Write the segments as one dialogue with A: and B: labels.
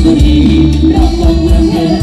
A: สุรีรับลมเมือง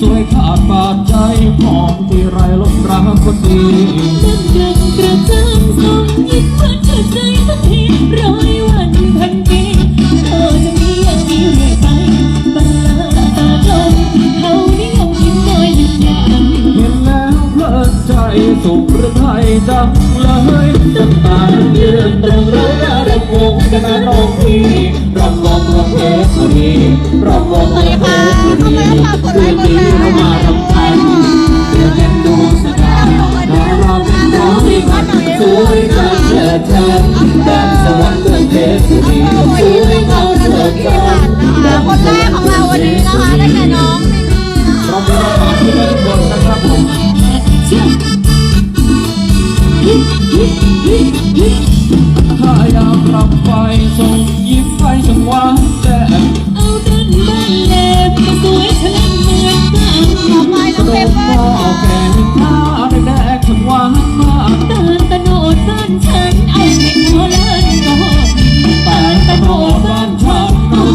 B: สวยขาดบาดใจหอมที่ไรลบรักคนดี
A: กระกระจังสองยิ้มหวานเกิใจสักทีร้อยวันพันปีเธอจะมีอย่างนี้เรื่อยไปบันลาตาลงเขานิยมยิ้มน้อยยิ้มหวา
B: เห็นแล้วเพลิดใจสุขระไทยจังเลยน้ำตาเยืนตรงเราได้รับวงกันมาน้องพี่รับรองรับเอสรีรับรอง I am from fire.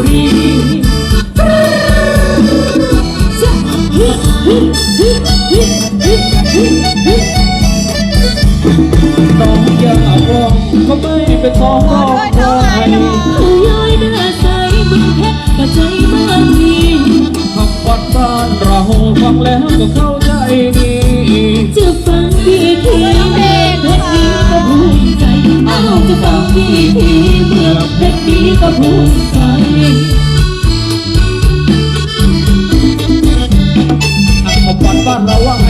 B: ต้องยา
C: กลองก็ไม่
B: เป็นท้องร้อ้ผู้ย้อยหน้า
A: ใสมื
C: เพ
B: ช
C: ร
B: กรใจมั
A: นดีคำวัดบ้าเราฟัง
C: แล้วก็เข้า
A: เราว่าไง